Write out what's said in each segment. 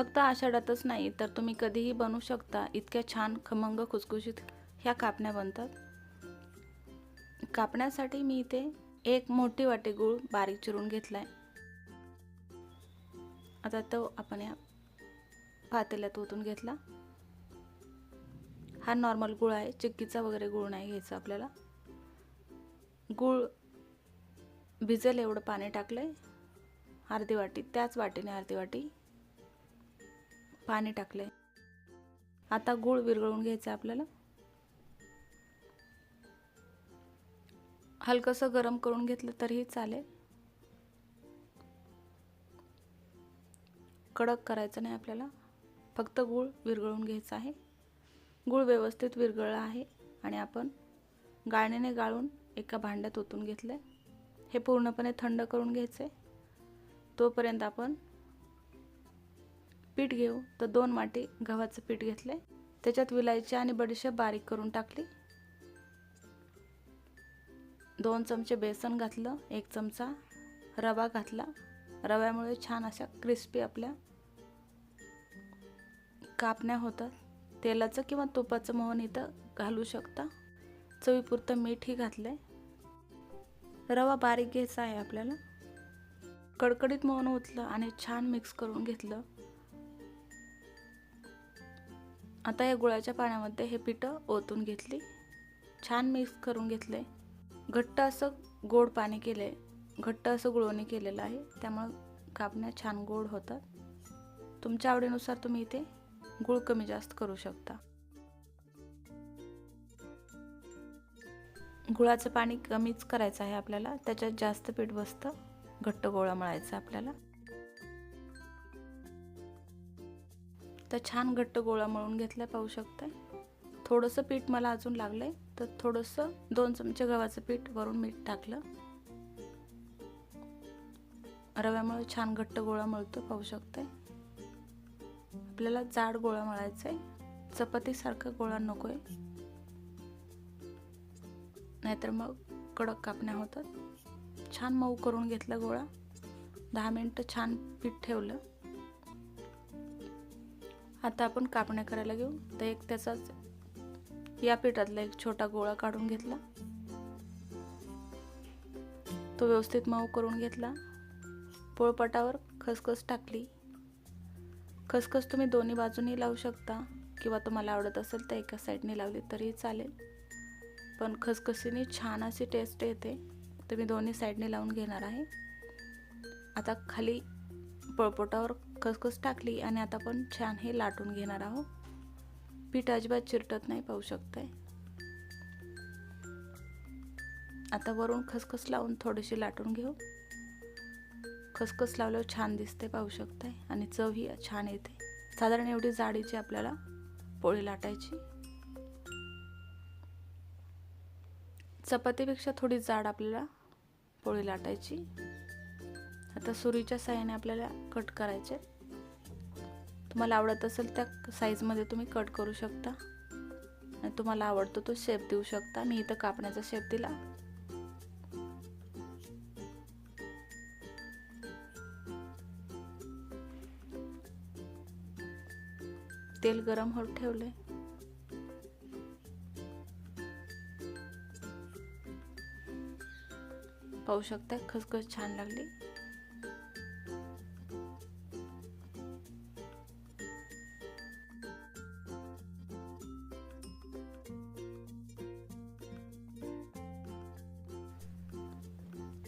फक्त आषाढातच नाही तर तुम्ही कधीही बनवू शकता. इतक्या छान खमंग खुसखुशीत ह्या कापण्या बनतात. कापण्यासाठी मी इथे एक मोठी वाटी गूळ बारीक चिरून घेतला आहे आता तो आपण या पातेल्यात ओतून घेतला. हा नॉर्मल गुळ आहे चिक्कीचा वगैरे गुळ नाही घ्यायचा आपल्याला. गुळ भिजेल एवढं पाणी टाकलं आहे अर्धी वाटी त्याच वाटीने अर्धी वाटी पाणी टाकले आता गूळ विरघळून घ्यायचं आपल्याला. हलकंसं गरम करून घेतलं तरीही चालेल. कडक करायचं नाही आपल्याला. फक्त गूळ विरघळून घ्यायचा आहे. गूळ व्यवस्थित विरघळला आहे आणि आपण गाळणीने गाळून एका भांड्यात ओतून घेतलं हे पूर्णपणे थंड करून घ्यायचं तोपर्यंत आपण पीठ घेऊ. तर दोन वाटी गव्हाचं पीठ घेतले त्याच्यात विलायची आणि बडीशेप बारीक करून टाकली. दोन चमचे बेसन घातलं एक चमचा रवा घातला. रव्यामुळे छान अशा क्रिस्पी आपल्या कापण्या होतात. तेलाचं किंवा तुपाचं मोहन इथं घालू शकता. चवीपुरतं मीठही घातलंय. रवा बारीक घ्यायचा आहे आपल्याला. कडकडीत मोहन ओतलं आणि छान मिक्स करून घेतलं. आता या गुळाच्या पाण्यामध्ये हे पिठं ओतून घेतली. छान मिक्स करून घेतले. घट्ट असं गोड पाणी केलं. आहे घट्ट असं गुळवणी केलेलं आहे. त्यामुळं कापण्या छान गोड होतात. तुमच्या आवडीनुसार तुम्ही इथे गुळ कमी जास्त करू शकता. गुळाचं पाणी कमीच करायचं आहे आपल्याला. त्याच्यात जास्त पीठ बसतं. घट्ट गोळा मळायचा आपल्याला. तर छान घट्ट गोळा मळून घेतला पाहू शकताय. थोडंसं पीठ मला अजून लागलं आहे तर थोडंसं दोन चमचे गव्हाचं पीठ वरून मीठ टाकलं. रव्यामुळे छान घट्ट गोळा मळतो पाहू शकताय. आपल्याला जाड गोळा मळायचा आहे चपातीसारखा गोळा नको आहे नाहीतर मग कडक कापण्या होतात. छान मऊ करून घेतला गोळा. दहा मिनटं छान पीठ ठेवलं. आता आपण कापण्या करायला घेऊ. तर एक त्याचाच या पिठातला एक छोटा गोळा काढून घेतला. तो व्यवस्थित मऊ करून घेतला. पोळपटावर खसखस टाकली. खसखस तुम्ही दोन्ही बाजूनी लावू शकता किंवा तुम्हाला आवडत असेल तर एका साईडने लावली तरीही चालेल. पण खसखसीने छान अशी टेस्ट येते. तर मी दोन्ही साईडने लावून घेणार आहे. आता खाली पळपोटावर खसखस टाकली आणि आता आपण छान हे लाटून घेणार आहोत. पीठ अजिबात चिरटत नाही पाहू शकताय. आता वरून खसखस लावून थोडीशी लाटून घेऊ. खसखस लावल्यावर छान दिसते पाहू शकताय. आणि चवही छान येते. साधारण एवढी जाडीची आपल्याला पोळी लाटायची. चपातीपेक्षा थोडी जाड आपल्याला पोळी लाटायची. आता सुरीच्या साह्याने आपल्याला कट करायचे. तुम्हाला आवडत असेल त्या साईजमध्ये तुम्ही कट करू शकता. आणि तुम्हाला आवडतो तो शेप देऊ शकता. मी इथं कापण्याचा शेप दिला. तेल गरम होत ठेवले. पाहू शकता खसखस छान लागली.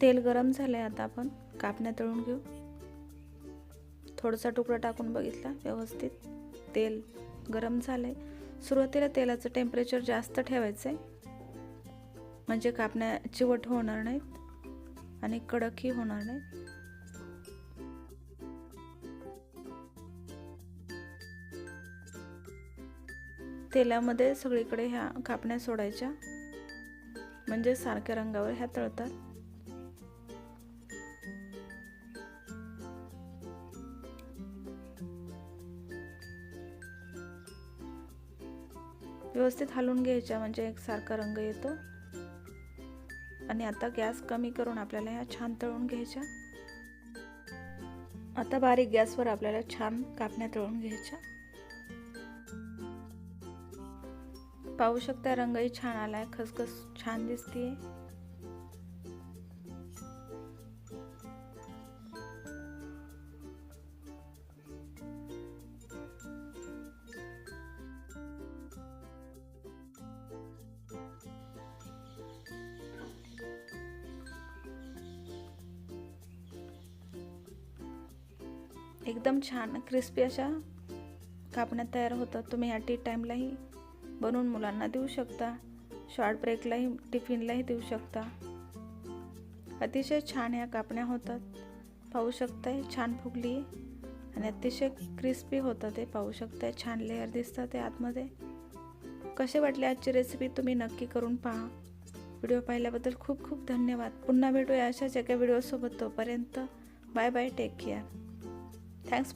तेल गरम झालं आहे आता आपण. कापण्या तळून घेऊ. थोडासा तुकडा टाकून बघितला व्यवस्थित. तेल गरम झालं आहे सुरुवातीला तेलाचं टेम्परेचर जास्त ठेवायचं आहे म्हणजे कापण्या चिवट होणार नाहीत आणि कडकही होणार नाहीत. तेलामध्ये सगळीकडे ह्या कापण्या सोडायच्या. म्हणजे सारख्या रंगावर ह्या तळतात. व्यवस्थित हलवून घ्यायच्या म्हणजे एकसारखा रंग येतो. आणि आता गॅस कमी करून आपल्याला ह्या छान तळून घ्यायच्या. आता बारीक गॅसवर आपल्याला छान कापण्या तळून घ्यायच्या. पाहू शकता रंगही छान आलाय खसखस छान दिसते एकदम छान क्रिस्पी अशा कापण्यात तयार होतात. तुम्ही ह्या टी टाईमलाही बनवून मुलांना देऊ शकता. शॉर्ट ब्रेकलाही टिफिनलाही देऊ शकता. अतिशय छान ह्या कापण्या होतात. पाहू शकताय छान फुगली आणि अतिशय क्रिस्पी होतं ते पाहू शकताय. छान लेअर दिसतं ते आतमध्ये. कसे वाटले आजची रेसिपी तुम्ही नक्की करून पहा. व्हिडिओ पाहिल्याबद्दल खूप खूप धन्यवाद. पुन्हा भेटूया अशाच एका व्हिडिओसोबत तोपर्यंत. Bye bye take care Thanks.